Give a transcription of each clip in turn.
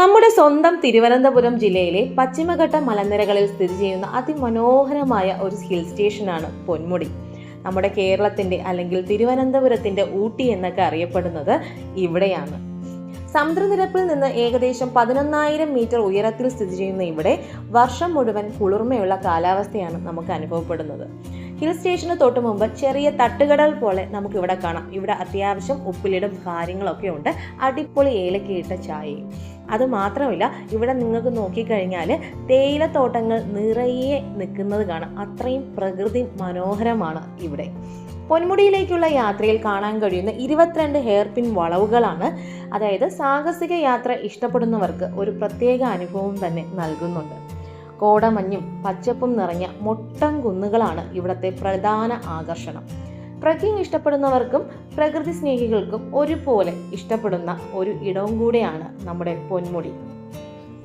നമ്മുടെ സ്വന്തം തിരുവനന്തപുരം ജില്ലയിലെ പശ്ചിമഘട്ട മലനിരകളിൽ സ്ഥിതി ചെയ്യുന്ന അതിമനോഹരമായ ഒരു ഹിൽ സ്റ്റേഷനാണ് പൊന്മുടി. നമ്മുടെ കേരളത്തിന്റെ അല്ലെങ്കിൽ തിരുവനന്തപുരത്തിന്റെ ഊട്ടി എന്നൊക്കെ അറിയപ്പെടുന്നത് ഇവിടെയാണ്. സമുദ്രനിരപ്പിൽ നിന്ന് ഏകദേശം പതിനൊന്നായിരം മീറ്റർ ഉയരത്തിൽ സ്ഥിതി ചെയ്യുന്ന ഇവിടെ വർഷം മുഴുവൻ കുളിർമയുള്ള കാലാവസ്ഥയാണ് നമുക്ക് അനുഭവപ്പെടുന്നത്. ഹിൽ സ്റ്റേഷന് തൊട്ട് മുമ്പ് ചെറിയ തട്ടുകടൽ പോലെ നമുക്ക് ഇവിടെ കാണാം. ഇവിടെ അത്യാവശ്യം ഉപ്പിലിടും കാര്യങ്ങളൊക്കെ ഉണ്ട്. അടിപൊളി ഏലക്കയിട്ട ചായയും. അത് മാത്രമല്ല ഇവിടെ നിങ്ങൾക്ക് നോക്കിക്കഴിഞ്ഞാൽ തേയിലത്തോട്ടങ്ങൾ നിറയെ നിൽക്കുന്നത് കാണാം. അത്രയും പ്രകൃതി മനോഹരമാണ് ഇവിടെ. പൊന്മുടിയിലേക്കുള്ള യാത്രയിൽ കാണാൻ കഴിയുന്ന ഇരുപത്തിരണ്ട് ഹെയർപിൻ വളവുകളാണ്. അതായത് സാഹസിക യാത്ര ഇഷ്ടപ്പെടുന്നവർക്ക് ഒരു പ്രത്യേക അനുഭവം തന്നെ നൽകുന്നുണ്ട്. കോടമഞ്ഞും പച്ചപ്പും നിറഞ്ഞ മൊട്ടം കുന്നുകളാണ് ഇവിടുത്തെ പ്രധാന ആകർഷണം. ട്രക്കിംഗ് ഇഷ്ടപ്പെടുന്നവർക്കും പ്രകൃതി സ്നേഹികൾക്കും ഒരുപോലെ ഇഷ്ടപ്പെടുന്ന ഒരു ഇടവും കൂടെയാണ് നമ്മുടെ പൊന്മുടി.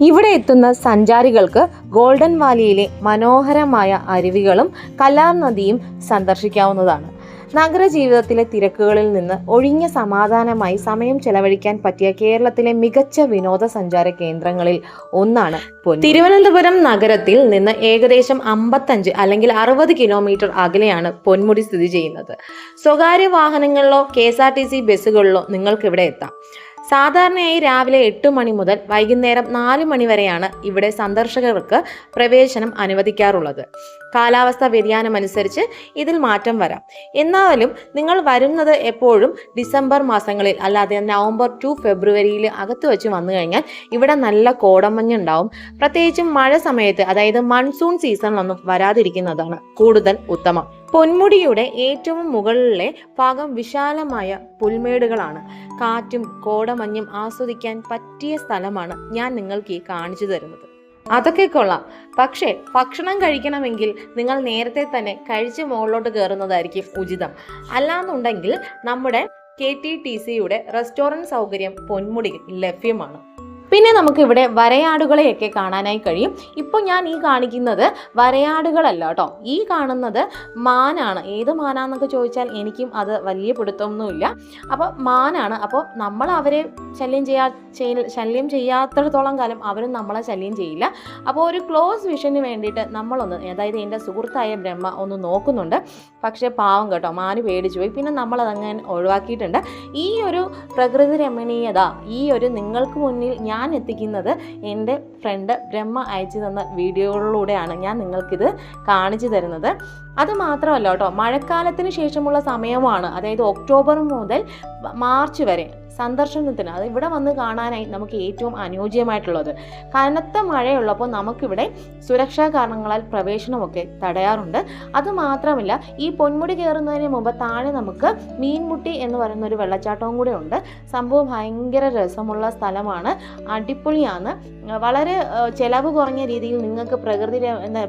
ഇവിടെ എത്തുന്ന സഞ്ചാരികൾക്ക് ഗോൾഡൻ വാലിയിലെ മനോഹരമായ അരുവികളും കലാർ നദിയും സന്ദർശിക്കാവുന്നതാണ്. നഗരജീവിതത്തിലെ തിരക്കുകളിൽ നിന്ന് ഒഴിഞ്ഞ സമാധാനമായി സമയം ചെലവഴിക്കാൻ പറ്റിയ കേരളത്തിലെ മികച്ച വിനോദസഞ്ചാര കേന്ദ്രങ്ങളിൽ ഒന്നാണ്. തിരുവനന്തപുരം നഗരത്തിൽ നിന്ന് ഏകദേശം അമ്പത്തഞ്ച് അല്ലെങ്കിൽ അറുപത് കിലോമീറ്റർ അകലെയാണ് പൊന്മുടി സ്ഥിതി ചെയ്യുന്നത് സ്വകാര്യ വാഹനങ്ങളിലോ K S R T C ബസ്സുകളിലോ നിങ്ങൾക്കിവിടെ എത്താം സാധാരണയായി രാവിലെ എട്ട് മണി മുതൽ വൈകുന്നേരം നാല് മണി വരെയാണ് ഇവിടെ സന്ദർശകർക്ക് പ്രവേശനം അനുവദിക്കാറുള്ളത്. കാലാവസ്ഥ വ്യതിയാനമനുസരിച്ച് ഇതിൽ മാറ്റം വരാം. എന്നാലും നിങ്ങൾ വരുന്നത് എപ്പോഴും ഡിസംബർ മാസങ്ങളിൽ അല്ലാതെ നവംബർ ടു ഫെബ്രുവരിയിൽ അകത്ത് വെച്ച് വന്നു കഴിഞ്ഞാൽ ഇവിടെ നല്ല കോടമഞ്ഞ് ഉണ്ടാവും പ്രത്യേകിച്ചും മഴ സമയത്ത് അതായത് മൺസൂൺ സീസണിലൊന്നും വരാതിരിക്കുന്നതാണ് കൂടുതൽ ഉത്തമം. പൊന്മുടിയുടെ ഏറ്റവും മുകളിലെ ഭാഗം വിശാലമായ പുൽമേടുകളാണ്. കാറ്റും കോടമഞ്ഞും ആസ്വദിക്കാൻ പറ്റിയ സ്ഥലമാണ് ഞാൻ നിങ്ങൾക്ക് ഈ കാണിച്ചു തരുന്നത്. അതൊക്കെ കൊള്ളാം. പക്ഷേ ഭക്ഷണം കഴിക്കണമെങ്കിൽ നിങ്ങൾ നേരത്തെ തന്നെ കഴിച്ച് മുകളിലോട്ട് കയറുന്നതായിരിക്കും ഉചിതം. അല്ലാന്നുണ്ടെങ്കിൽ നമ്മുടെ കെ ടി ടി സിയുടെ റെസ്റ്റോറന്റ് സൗകര്യം പൊന്മുടിയിൽ ലഭ്യമാണ്. പിന്നെ നമുക്ക് ഇവിടെ വരയാടുകളെയൊക്കെ കാണാനായി കഴിയും. ഇപ്പോൾ ഞാൻ ഈ കാണിക്കുന്നത് വരയാടുകളല്ല കേട്ടോ. ഈ കാണുന്നത് മാനാണ്. ഏത് മാനാന്നൊക്കെ ചോദിച്ചാൽ എനിക്കും അത് വലിയ പിടുത്തമൊന്നുമില്ല. അപ്പോൾ മാനാണ്. അപ്പോൾ നമ്മൾ അവരെ ശല്യം ചെയ്യ- ശല്യം ചെയ്യാത്തിടത്തോളം കാലം അവരും നമ്മളെ ശല്യം ചെയ്യില്ല. അപ്പോൾ ഒരു ക്ലോസ് വിഷന് വേണ്ടിയിട്ട് നമ്മളൊന്ന് അതായത് എന്റെ സുഹൃത്തായ ബ്രഹ്മ ഒന്ന് നോക്കുന്നുണ്ട്. പക്ഷേ പാവം കേട്ടോ മാന് പേടിച്ചു പോയി. പിന്നെ നമ്മളതങ്ങനെ ഒഴിവാക്കിയിട്ടുണ്ട്. ഈ ഒരു പ്രകൃതി രമണീയത ഈ ഒരു നിങ്ങൾക്ക് മുന്നിൽ ഞാൻ എത്തിക്കുന്നത് എന്റെ ഫ്രണ്ട് ബ്രഹ്മ അയച്ചു തന്ന വീഡിയോകളിലൂടെയാണ് ഞാൻ നിങ്ങൾക്കിത് കാണിച്ചു തരുന്നത്. അത് മാത്രമല്ല കേട്ടോ മഴക്കാലത്തിന് ശേഷമുള്ള സമയമാണ് അതായത് ഒക്ടോബർ മുതൽ മാർച്ച് വരെ സന്ദർശനത്തിന്. അത് ഇവിടെ വന്ന് കാണാനായി നമുക്ക് ഏറ്റവും അനുയോജ്യമായിട്ടുള്ളത്. കനത്ത മഴയുള്ളപ്പോൾ നമുക്കിവിടെ സുരക്ഷാ കാരണങ്ങളാൽ പ്രവേശനമൊക്കെ തടയാറുണ്ട്. അതുമാത്രമല്ല ഈ പൊന്മുടി കയറുന്നതിന് മുമ്പ് താഴെ നമുക്ക് മീൻമുട്ടി എന്ന് പറയുന്ന ഒരു വെള്ളച്ചാട്ടവും കൂടെ ഉണ്ട്. സംഭവം ഭയങ്കര രസമുള്ള സ്ഥലമാണ്. അടിപൊളിയാണ്. വളരെ ചിലവ് കുറഞ്ഞ രീതിയിൽ നിങ്ങൾക്ക് പ്രകൃതി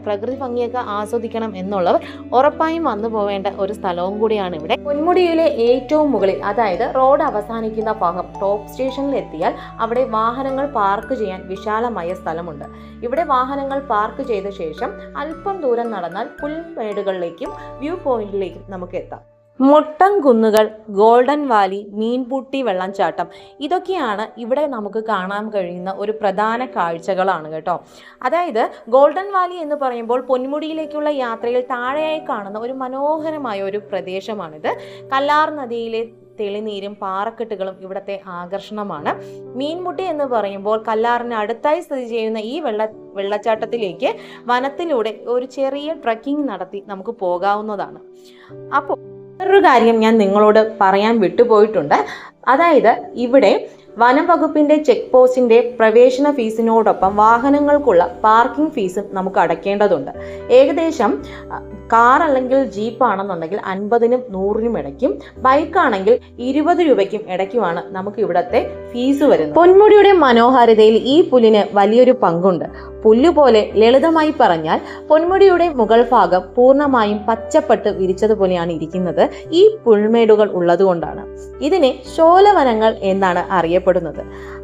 പ്രകൃതി ഭംഗിയൊക്കെ ആസ്വദിക്കണം എന്നുള്ളവർ ഉറപ്പായും വന്നു പോവേണ്ട ഒരു സ്ഥലവും കൂടിയാണ് ഇവിടെ. പൊന്മുടിയിലെ ഏറ്റവും മുകളിൽ അതായത് റോഡ് അവസാനിക്കുന്ന ഭാഗം ടോപ്പ് സ്റ്റേഷനിൽ എത്തിയാൽ അവിടെ വാഹനങ്ങൾ പാർക്ക് ചെയ്യാൻ വിശാലമായ സ്ഥലമുണ്ട്. ഇവിടെ വാഹനങ്ങൾ പാർക്ക് ചെയ്ത ശേഷം അല്പം ദൂരം നടന്നാൽ പുൽമേടുകളിലേക്കും വ്യൂ പോയിന്റിലേക്കും നമുക്ക് എത്താം. മൊട്ടം കുന്നുകൾ ഗോൾഡൻ വാലി മീൻപൂട്ടി വെള്ളംചാട്ടം ഇതൊക്കെയാണ് ഇവിടെ നമുക്ക് കാണാൻ കഴിയുന്ന ഒരു പ്രധാന കാഴ്ചകളാണ് കേട്ടോ. അതായത് ഗോൾഡൻ വാലി എന്ന് പറയുമ്പോൾ പൊന്മുടിയിലേക്കുള്ള യാത്രയിൽ താഴെയായി കാണുന്ന ഒരു മനോഹരമായ ഒരു പ്രദേശമാണിത്. കല്ലാർ നദിയിലെ തെളിനീരും പാറക്കെട്ടുകളും ഇവിടുത്തെ ആകർഷണമാണ്. മീൻമുട്ടി എന്ന് പറയുമ്പോൾ കല്ലാറിന് അടുത്തായി സ്ഥിതി ചെയ്യുന്ന ഈ വെള്ള വെള്ളച്ചാട്ടത്തിലേക്ക് വനത്തിലൂടെ ഒരു ചെറിയ ട്രക്കിംഗ് നടത്തി നമുക്ക് പോകാവുന്നതാണ്. അപ്പോൾ വേറൊരു കാര്യം ഞാൻ നിങ്ങളോട് പറയാൻ വിട്ടുപോയിട്ടുണ്ട്. അതായത് ഇവിടെ വനം വകുപ്പിന്റെ ചെക്ക് പോസ്റ്റിന്റെ പ്രവേശന ഫീസിനോടൊപ്പം വാഹനങ്ങൾക്കുള്ള പാർക്കിംഗ് ഫീസും നമുക്ക് അടയ്ക്കേണ്ടതുണ്ട്. ഏകദേശം കാർ അല്ലെങ്കിൽ ജീപ്പ് ആണെന്നുണ്ടെങ്കിൽ അൻപതിനും നൂറിനും ഇടയ്ക്കും ബൈക്കാണെങ്കിൽ ഇരുപത് രൂപയ്ക്കും ഇടയ്ക്കുമാണ് നമുക്ക് ഇവിടത്തെ ഫീസ് വരുന്നു. പൊന്മുടിയുടെ മനോഹാരിതയിൽ ഈ പുല്ലിന് വലിയൊരു പങ്കുണ്ട്. പുല്ലുപോലെ ലളിതമായി പറഞ്ഞാൽ പൊന്മുടിയുടെ മുകൾ ഭാഗം പൂർണമായും പച്ചപ്പെട്ട് വിരിച്ചതുപോലെയാണ് ഇരിക്കുന്നത്. ഈ പുൽമേടുകൾ ഉള്ളതുകൊണ്ടാണ്. ഇതിനെ ശോലവനങ്ങൾ എന്നാണ് അറിയപ്പെടുന്നത്.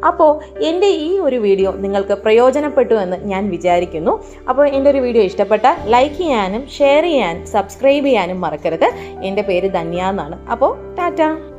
അപ്പോൾ എന്റെ ഈ ഒരു വീഡിയോ നിങ്ങൾക്ക് പ്രയോജനപ്പെട്ടു എന്ന് ഞാൻ വിചാരിക്കുന്നു. അപ്പോൾ എന്റെ ഒരു വീഡിയോ ഇഷ്ടപ്പെട്ടാൽ ലൈക്ക് ചെയ്യാനും ഷെയർ ചെയ്യാനും സബ്സ്ക്രൈബ് ചെയ്യാനും മറക്കരുത്. എന്റെ പേര് ധന്യ എന്നാണ്. അപ്പോൾ ടാറ്റ.